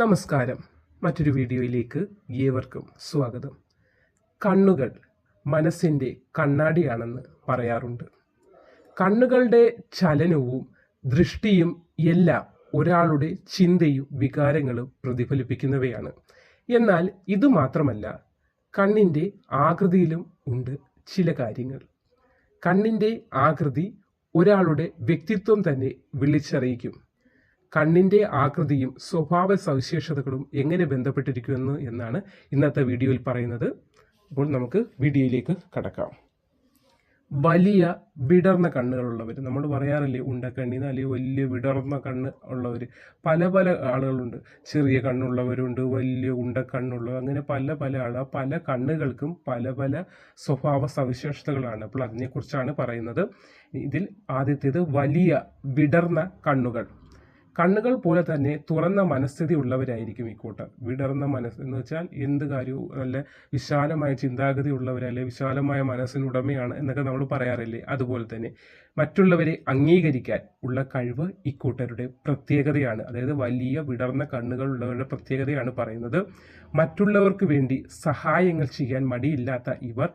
നമസ്കാരം. മറ്റൊരു വീഡിയോയിലേക്ക് ഏവർക്കും സ്വാഗതം. കണ്ണുകൾ മനസ്സിന്റെ കണ്ണാടിയാണെന്ന് പറയാറുണ്ട്. കണ്ണുകളുടെ ചലനവും ദൃഷ്ടിയും എല്ലാം ഒരാളുടെ ചിന്തയും വികാരങ്ങളും പ്രതിഫലിപ്പിക്കുന്നവയാണ്. എന്നാൽ ഇത് മാത്രമല്ല കണ്ണിന്റെ ആകൃതിയിലും ഉണ്ട് ചില കാര്യങ്ങൾ. കണ്ണിന്റെ ആകൃതി ഒരാളുടെ വ്യക്തിത്വം തന്നെ വിളിച്ചറിയിക്കും. കണ്ണിന്റെ ആകൃതിയും സ്വഭാവ സവിശേഷതകളും എങ്ങനെ ബന്ധപ്പെട്ടിരിക്കുന്നു എന്നാണ് ഇന്നത്തെ വീഡിയോയിൽ പറയുന്നത്. അപ്പോൾ നമുക്ക് വീഡിയോയിലേക്ക് കടക്കാം. വലിയ വിടർന്ന കണ്ണുകളുള്ളവർ നമ്മൾ പറയാറില്ലേ ഉണ്ടക്കണ്ണി അല്ലെങ്കിൽ വലിയ വിടർന്ന കണ്ണ് ഉള്ളവർ പല പല ആളുകളുണ്ട്. ചെറിയ കണ്ണുള്ളവരുണ്ട് വലിയ ഉണ്ടക്കണ്ണുള്ളവർ അങ്ങനെ പല പല ആൾ പല കണ്ണുകൾക്കും പല പല സ്വഭാവ സവിശേഷതകളാണ്. അപ്പോൾ അതിനെക്കുറിച്ചാണ് പറയുന്നത്. ഇതിൽ ആദ്യത്തേത് വലിയ വിടർന്ന കണ്ണുകൾ. കണ്ണുകൾ പോലെ തന്നെ തുറന്ന മനസ്ഥിതി ഉള്ളവരായിരിക്കും ഈ കൂട്ടർ വിടർന്ന മനസ്സ് എന്ന് വെച്ചാൽ എന്ത് കാര്യവും നല്ല വിശാലമായ ചിന്താഗതി ഉള്ളവരല്ലേ വിശാലമായ മനസ്സിനുടമയാണ് എന്നൊക്കെ നമ്മൾ പറയാറില്ലേ? അതുപോലെ തന്നെ മറ്റുള്ളവരെ അംഗീകരിക്കാൻ ഉള്ള കഴിവ് ഇക്കൂട്ടരുടെ പ്രത്യേകതയാണ്. അതായത് വലിയ വിടർന്ന കണ്ണുകൾ ഉള്ളവരുടെ പ്രത്യേകതയാണ് പറയുന്നത്. മറ്റുള്ളവർക്ക് വേണ്ടി സഹായങ്ങൾ ചെയ്യാൻ മടിയില്ലാത്ത ഇവർ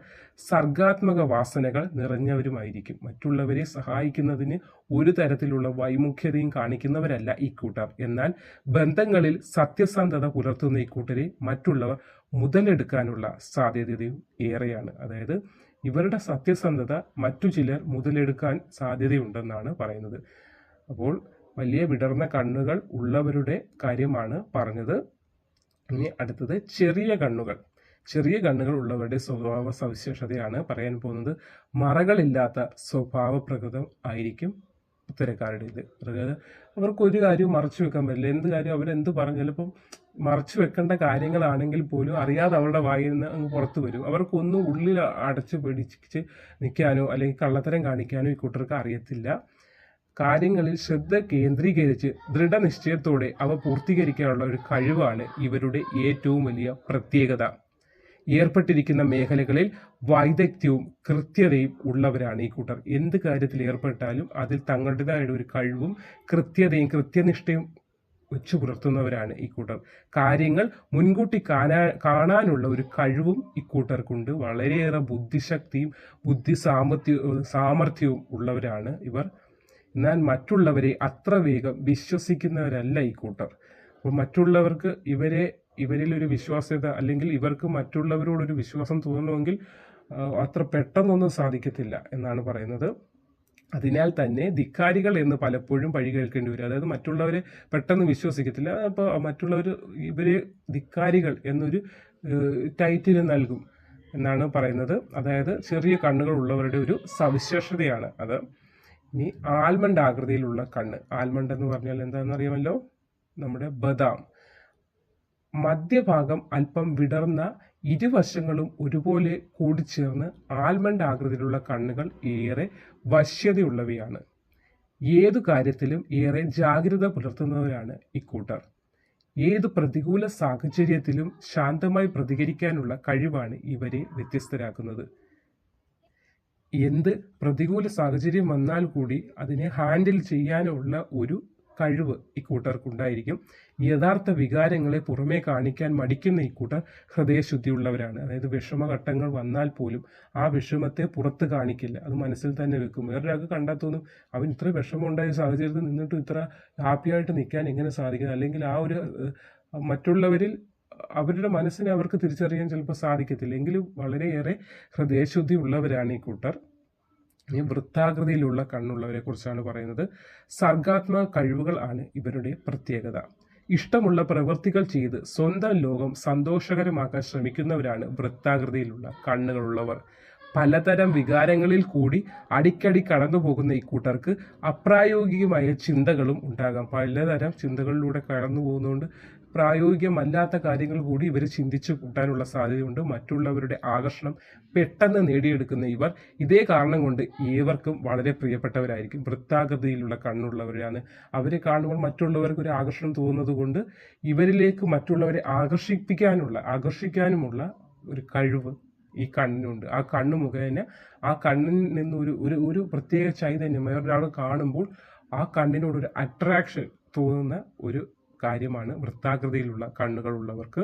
സർഗാത്മക വാസനകൾ നിറഞ്ഞവരുമായിരിക്കും. മറ്റുള്ളവരെ സഹായിക്കുന്നതിന് ഒരു തരത്തിലുള്ള വൈമുഖ്യതയും കാണിക്കുന്നവരല്ല ഈ ഇക്കൂട്ടർ എന്നാൽ ബന്ധങ്ങളിൽ സത്യസന്ധത പുലർത്തുന്ന ഈ ഇക്കൂട്ടരെ മറ്റുള്ളവർ മുതലെടുക്കാനുള്ള സാധ്യതയും ഏറെയാണ്. അതായത് ഇവരുടെ സത്യസന്ധത മറ്റു ചിലർ മുതലെടുക്കാൻ സാധ്യതയുണ്ടെന്നാണ് പറയുന്നത്. അപ്പോൾ വലിയ വിടർന്ന കണ്ണുകൾ ഉള്ളവരുടെ കാര്യമാണ് പറഞ്ഞത്. ഇനി അടുത്തത് ചെറിയ കണ്ണുകൾ. ചെറിയ കണ്ണുകൾ ഉള്ളവരുടെ സ്വഭാവ സവിശേഷതയാണ് പറയാൻ പോകുന്നത്. മറകളില്ലാത്ത സ്വഭാവ പ്രകൃതം ആയിരിക്കും ഉത്തരക്കാരുടേത് അതായത് അവർക്ക് ഒരു കാര്യവും മറച്ചു വെക്കാൻ പറ്റില്ല. എന്ത് കാര്യം അവരെന്ത് പറഞ്ഞാലും ഇപ്പം മറച്ചു വെക്കേണ്ട കാര്യങ്ങളാണെങ്കിൽ പോലും അറിയാതെ അവരുടെ വായിൽ നിന്ന് അങ്ങ് പുറത്തു വരും. അവർക്കൊന്നും ഉള്ളിൽ അടച്ചു പിടിച്ച് നിൽക്കാനോ അല്ലെങ്കിൽ കള്ളത്തരം കാണിക്കാനോ ഈ കൂട്ടർക്ക് അറിയത്തില്ല. കാര്യങ്ങളിൽ ശ്രദ്ധ കേന്ദ്രീകരിച്ച് ദൃഢനിശ്ചയത്തോടെ അവ പൂർത്തീകരിക്കാനുള്ള ഒരു കഴിവാണ് ഇവരുടെ ഏറ്റവും വലിയ പ്രത്യേകത. ഏർപ്പെട്ടിരിക്കുന്ന മേഖലകളിൽ വൈദഗ്ധ്യവും കൃത്യതയും ഉള്ളവരാണ് ഈ കൂട്ടർ. എന്ത് കാര്യത്തിൽ ഏർപ്പെട്ടാലും അതിൽ തങ്ങളുടേതായ ഒരു കഴിവും കൃത്യതയും കൃത്യനിഷ്ഠയും വെച്ചു പുലർത്തുന്നവരാണ് ഈ കൂട്ടർ. കാര്യങ്ങൾ മുൻകൂട്ടി കാണാ കാണാനുള്ള ഒരു കഴിവും ഇക്കൂട്ടർക്കുണ്ട് വളരെയേറെ ബുദ്ധിശക്തിയും ബുദ്ധി സാമർത്ഥ്യ സാമർഥ്യവും ഉള്ളവരാണ് ഇവർ. എന്നാൽ മറ്റുള്ളവരെ അത്ര വേഗം വിശ്വസിക്കുന്നവരല്ല ഈ കൂട്ടർ. അപ്പോൾ മറ്റുള്ളവർക്ക് ഇവരെ ഇവരിൽ ഒരു വിശ്വാസ്യത അല്ലെങ്കിൽ ഇവർക്ക് മറ്റുള്ളവരോടൊരു വിശ്വാസം തോന്നണമെങ്കിൽ അത്ര പെട്ടെന്നൊന്നും സാധിക്കത്തില്ല എന്നാണ് പറയുന്നത്. അതിനാൽ തന്നെ ധിക്കാരികൾ എന്ന് പലപ്പോഴും പഴി കേൾക്കേണ്ടി വരും. അതായത് മറ്റുള്ളവരെ പെട്ടെന്ന് വിശ്വസിക്കത്തില്ല. അപ്പോൾ മറ്റുള്ളവർ ഇവരെ ധിക്കാരികൾ എന്നൊരു ടൈറ്റിൽ നൽകും എന്നാണ് പറയുന്നത്. അതായത് ചെറിയ കണ്ണുകൾ ഉള്ളവരുടെ ഒരു സവിശേഷതയാണ് അത്. ഇനി ആൽമണ്ട് ആകൃതിയിലുള്ള കണ്ണ്. ആൽമണ്ട് എന്ന് പറഞ്ഞാൽ എന്താണെന്ന് അറിയാമല്ലോ? നമ്മുടെ ബദാം. മധ്യഭാഗം അല്പം വിടർന്ന ഇരുവശങ്ങളും ഒരുപോലെ കൂടിച്ചേർന്ന് ആൽമണ്ട് ആകൃതിയിലുള്ള കണ്ണുകൾ ഏറെ വശ്യതയുള്ളവയാണ്. ഏതു കാര്യത്തിലും ഏറെ ജാഗ്രത പുലർത്തുന്നവരാണ് ഇക്കൂട്ടർ ഏത് പ്രതികൂല സാഹചര്യത്തിലും ശാന്തമായി പ്രതികരിക്കാനുള്ള കഴിവാണ് ഇവരെ വ്യത്യസ്തരാക്കുന്നത്. എന്ത് പ്രതികൂല സാഹചര്യം വന്നാൽ കൂടി അതിനെ ഹാൻഡിൽ ചെയ്യാനുള്ള ഒരു കഴിവ് ഇക്കൂട്ടർക്കുണ്ടായിരിക്കും യഥാർത്ഥ വികാരങ്ങളെ പുറമേ കാണിക്കാൻ മടിക്കുന്ന ഇക്കൂട്ടർ ഹൃദയശുദ്ധിയുള്ളവരാണ്. അതായത് വിഷമഘട്ടങ്ങൾ വന്നാൽ പോലും ആ വിഷമത്തെ പുറത്ത് കാണിക്കില്ല. അത് മനസ്സിൽ തന്നെ വെക്കും. വേറൊരാൾക്ക് കണ്ടാൽ തോന്നും അവൻ ഇത്ര വിഷമമുണ്ടായ സാഹചര്യത്തിൽ നിന്നിട്ടും ഇത്ര ഹാപ്പിയായിട്ട് നിൽക്കാൻ എങ്ങനെ സാധിക്കുന്നത് അല്ലെങ്കിൽ ആ ഒരു മറ്റുള്ളവരിൽ അവരുടെ മനസ്സിനെ അവർക്ക് തിരിച്ചറിയാൻ ചിലപ്പോൾ സാധിക്കത്തില്ല. എങ്കിലും വളരെയേറെ ഹൃദയശുദ്ധി ഉള്ളവരാണ് ഈ കൂട്ടർ. ഇനി വൃത്താകൃതിയിലുള്ള കണ്ണുള്ളവരെ കുറിച്ചാണ് പറയുന്നത്. സർഗാത്മക കഴിവുകൾ ആണ് ഇവരുടെ പ്രത്യേകത. ഇഷ്ടമുള്ള പ്രവൃത്തികൾ ചെയ്ത് സ്വന്തം ലോകം സന്തോഷകരമാക്കാൻ ശ്രമിക്കുന്നവരാണ് വൃത്താകൃതിയിലുള്ള കണ്ണുകളുള്ളവർ. പലതരം വികാരങ്ങളിൽ കൂടി അടിക്കടി കടന്നു പോകുന്ന ഇക്കൂട്ടർക്ക് അപ്രായോഗികമായ ചിന്തകളും ഉണ്ടാകാം. പലതരം ചിന്തകളിലൂടെ കടന്നു പോകുന്നതുകൊണ്ട് പ്രായോഗികമല്ലാത്ത കാര്യങ്ങൾ കൂടി ഇവർ ചിന്തിച്ചു കൂട്ടാനുള്ള സാധ്യതയുണ്ട്. മറ്റുള്ളവരുടെ ആകർഷണം പെട്ടെന്ന് നേടിയെടുക്കുന്ന ഇവർ ഇതേ കാരണം കൊണ്ട് ഏവർക്കും വളരെ പ്രിയപ്പെട്ടവരായിരിക്കും. വൃത്താകൃതിയിലുള്ള കണ്ണുള്ളവരാണ്. അവരെ കാണുമ്പോൾ മറ്റുള്ളവർക്ക് ഒരു ആകർഷണം തോന്നുന്നത് ഇവരിലേക്ക് മറ്റുള്ളവരെ ആകർഷിപ്പിക്കാനുള്ള ആകർഷിക്കാനുമുള്ള ഒരു കഴിവ് ഈ കണ്ണിനുണ്ട്. ആ കണ്ണ് മുഖേന ആ കണ്ണിൽ നിന്ന് ഒരു ഒരു ഒരു പ്രത്യേക ചൈതന്യം വേറൊരാൾ കാണുമ്പോൾ ആ കണ്ണിനോടൊരു അട്രാക്ഷൻ തോന്നുന്ന ഒരു കാര്യമാണ് വൃത്താകൃതിയിലുള്ള കണ്ണുകളുള്ളവർക്ക്.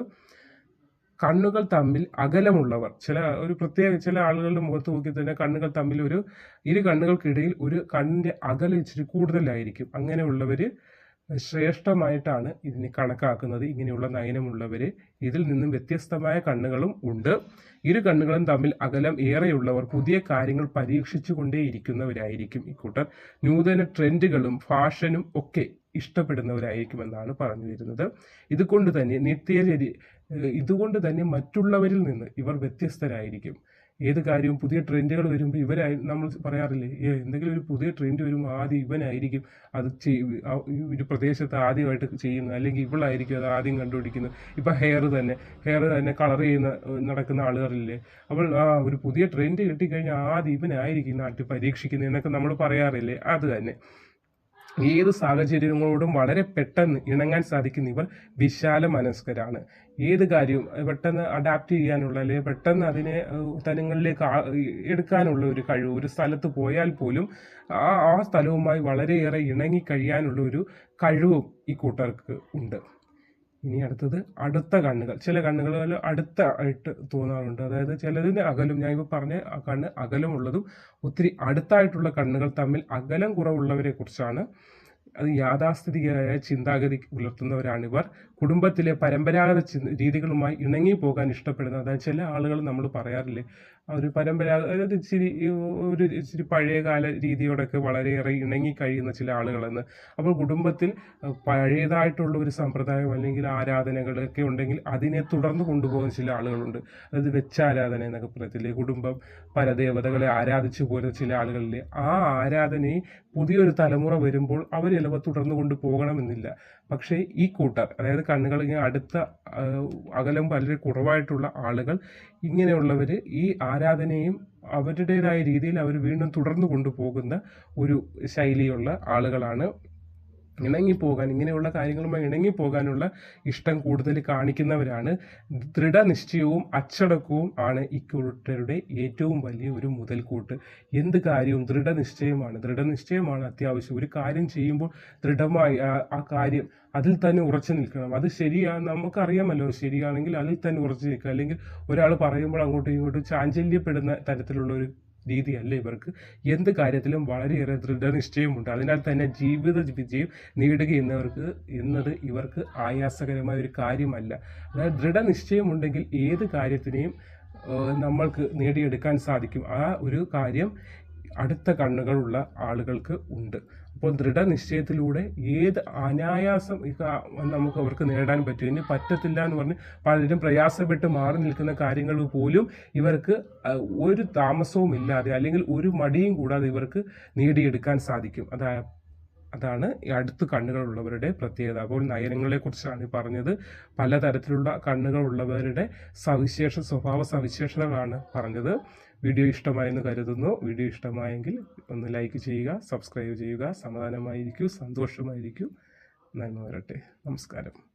കണ്ണുകൾ തമ്മിൽ അകലമുള്ളവർ. ചില ഒരു പ്രത്യേക ചില ആളുകളുടെ മുഖത്ത് നോക്കി തന്നെ കണ്ണുകൾ തമ്മിൽ ഒരു ഇരു കണ്ണുകൾക്കിടയിൽ ഒരു കണ്ണിന്റെ അകലം ഇച്ചിരി കൂടുതലായിരിക്കും. അങ്ങനെയുള്ളവര് ശ്രേഷ്ഠമായിട്ടാണ് ഇതിനെ കണക്കാക്കുന്നത്. ഇങ്ങനെയുള്ള നയനമുള്ളവർ ഇതിൽ നിന്നും വ്യത്യസ്തമായ കണ്ണുകളും ഉണ്ട്. ഇരു കണ്ണുകളും തമ്മിൽ അകലം ഏറെയുള്ളവർ പുതിയ കാര്യങ്ങൾ പരീക്ഷിച്ചു കൊണ്ടേയിരിക്കുന്നവരായിരിക്കും ഇക്കൂട്ടർ നൂതന ട്രെൻഡുകളും ഫാഷനും ഒക്കെ ഇഷ്ടപ്പെടുന്നവരായിരിക്കുമെന്നാണ് പറഞ്ഞു വരുന്നത് ഇതുകൊണ്ട് തന്നെ നിത്യചര്യ ഇതുകൊണ്ട് തന്നെ മറ്റുള്ളവരിൽ നിന്ന് ഇവർ വ്യത്യസ്തരായിരിക്കും. ഏത് കാര്യവും പുതിയ ട്രെൻഡുകൾ വരുമ്പോൾ ഇവരായി നമ്മൾ പറയാറില്ലേ എന്തെങ്കിലും ഒരു പുതിയ ട്രെൻഡ് വരുമ്പോൾ ആദ്യം ഇവനായിരിക്കും അത് ഒരു പ്രദേശത്ത് ആദ്യമായിട്ട് ചെയ്യുന്നത്. അല്ലെങ്കിൽ ഇവളായിരിക്കും അത് ആദ്യം കണ്ടുപിടിക്കുന്നത്. ഇപ്പൊ ഹെയർ തന്നെ ഹെയർ തന്നെ കളർ ചെയ്യുന്ന നടക്കുന്ന ആളുകളില്ലേ അപ്പോൾ ആ ഒരു പുതിയ ട്രെൻഡ് കിട്ടിക്കഴിഞ്ഞാൽ ആദ്യം ഇവനായിരിക്കും നാട്ടിൽ പരീക്ഷിക്കുന്നത് എന്നൊക്കെ നമ്മൾ പറയാറില്ലേ അത് തന്നെ. ഏത് സാഹചര്യങ്ങളോടും വളരെ പെട്ടെന്ന് ഇണങ്ങാൻ സാധിക്കുന്ന ഇവർ വിശാല മനസ്കരാണ്. ഏത് കാര്യവും പെട്ടെന്ന് അഡാപ്റ്റ് ചെയ്യാനുള്ള അല്ലെങ്കിൽ പെട്ടെന്ന് അതിനെ തലങ്ങളിലേക്ക് എടുക്കാനുള്ള ഒരു കഴിവ് ഒരു സ്ഥലത്ത് പോയാൽ പോലും ആ ആ സ്ഥലവുമായി വളരെയേറെ ഇണങ്ങി കഴിയാനുള്ള ഒരു കഴിവും ഈ കൂട്ടർക്ക് ഉണ്ട്. ഇനി അടുത്തത് അടുത്ത കണ്ണുകൾ. ചില കണ്ണുകൾ അടുത്ത ആയിട്ട് തോന്നാറുണ്ട്. അതായത് ചിലതിന് അകലും ഞാൻ ഇപ്പോൾ പറഞ്ഞ കണ്ണ് അകലമുള്ളതും ഒത്തിരി അടുത്തായിട്ടുള്ള കണ്ണുകൾ തമ്മിൽ അകലം കുറവുള്ളവരെ കുറിച്ചാണ്. അത് യാഥാസ്ഥിതികരായ ചിന്താഗതി പുലർത്തുന്നവരാണിവർ കുടുംബത്തിലെ പരമ്പരാഗത രീതികളുമായി ഇണങ്ങി പോകാൻ ഇഷ്ടപ്പെടുന്ന അതായത് ചില ആളുകൾ നമ്മൾ പറയാറില്ലേ ഒരു പരമ്പരാഗത ഒരു ഇച്ചിരി ഒരു ഇച്ചിരി പഴയകാല രീതിയോടൊക്കെ വളരെയേറെ ഇണങ്ങി കഴിയുന്ന ചില ആളുകളെന്ന്. അപ്പോൾ കുടുംബത്തിൽ പഴയതായിട്ടുള്ള ഒരു സമ്പ്രദായം അല്ലെങ്കിൽ ആരാധനകളൊക്കെ ഉണ്ടെങ്കിൽ അതിനെ തുടർന്ന് കൊണ്ടുപോകുന്ന ചില ആളുകളുണ്ട്. അതായത് വെച്ചാരാധന എന്നൊക്കെ പറയത്തില്ലേ? കുടുംബം പരദേവതകളെ ആരാധിച്ചു പോരുന്ന ചില ആളുകളിലെ ആ ആരാധനയെ പുതിയൊരു തലമുറ വരുമ്പോൾ അവർ ചിലപ്പോൾ തുടർന്ന് കൊണ്ട് പോകണമെന്നില്ല. പക്ഷേ ഈ കൂട്ടർ അതായത് കണ്ണുകൾ ഇങ്ങനെ അടുത്ത അകലം വളരെ കുറവായിട്ടുള്ള ആളുകൾ ഇങ്ങനെയുള്ളവർ ഈ ആരാധനയും അവരുടേതായ രീതിയിൽ അവർ വീണ്ടും തുടർന്നു കൊണ്ടുപോകുന്ന ഒരു ശൈലിയുള്ള ആളുകളാണ് ഇണങ്ങിപ്പോകാൻ ഇങ്ങനെയുള്ള കാര്യങ്ങളുമായി ഇണങ്ങിപ്പോകാനുള്ള ഇഷ്ടം കൂടുതൽ കാണിക്കുന്നവരാണ്. ദൃഢനിശ്ചയവും അച്ചടക്കവും ആണ് ഇക്കൂട്ടരുടെ ഏറ്റവും വലിയ ഒരു മുതൽക്കൂട്ട്. എന്ത് കാര്യവും ദൃഢനിശ്ചയമാണ്. ദൃഢനിശ്ചയമാണ് അത്യാവശ്യം. ഒരു കാര്യം ചെയ്യുമ്പോൾ ദൃഢമായി ആ കാര്യം അതിൽ തന്നെ ഉറച്ചു നിൽക്കണം. അത് ശരിയാ നമുക്കറിയാമല്ലോ. ശരിയാണെങ്കിൽ അതിൽ തന്നെ ഉറച്ചു നിൽക്കുക. അല്ലെങ്കിൽ ഒരാൾ പറയുമ്പോൾ അങ്ങോട്ടും ഇങ്ങോട്ടും ചാഞ്ചല്യപ്പെടുന്ന തരത്തിലുള്ള ഒരു രീതിയല്ല ഇവർക്ക്? എന്ത് കാര്യത്തിലും വളരെയേറെ ദൃഢനിശ്ചയമുണ്ട് അതിനാൽ തന്നെ ജീവിത വിജയം നേടുക എന്നവർക്ക് എന്നത് ഇവർക്ക് ആയാസകരമായ ഒരു കാര്യമല്ല. അതായത് ദൃഢനിശ്ചയമുണ്ടെങ്കിൽ ഏത് കാര്യത്തിനെയും നമ്മൾക്ക് നേടിയെടുക്കാൻ സാധിക്കും. ആ ഒരു കാര്യം അടുത്ത കണ്ണുകളുള്ള ആളുകൾക്ക് ഉണ്ട്. അപ്പോൾ ദൃഢനിശ്ചയത്തിലൂടെ ഏത് അനായാസം നമുക്ക് അവർക്ക് നേടാൻ പറ്റും? ഇനി പറ്റത്തില്ല എന്ന് പറഞ്ഞ് പലരും പ്രയാസപ്പെട്ട് മാറി നിൽക്കുന്ന കാര്യങ്ങൾ പോലും ഇവർക്ക് ഒരു താമസവും ഇല്ലാതെ അല്ലെങ്കിൽ ഒരു മടിയും കൂടാതെ ഇവർക്ക് നേടിയെടുക്കാൻ സാധിക്കും. അതാ അതാണ് ഈ അടുത്ത് കണ്ണുകളുള്ളവരുടെ പ്രത്യേകത. അപ്പോൾ നയനങ്ങളെ കുറിച്ചാണ് പറഞ്ഞത്. പലതരത്തിലുള്ള കണ്ണുകളുള്ളവരുടെ സവിശേഷ സ്വഭാവ സവിശേഷതകളാണ് പറഞ്ഞത്. വീഡിയോ ഇഷ്ടമായെന്ന് കരുതുന്നു. വീഡിയോ ഇഷ്ടമായെങ്കിൽ ഒന്ന് ലൈക്ക് ചെയ്യുക സബ്സ്ക്രൈബ് ചെയ്യുക. സമാധാനമായിരിക്കൂ സന്തോഷമായിരിക്കൂ. നന്മ വരട്ടെ. നമസ്കാരം.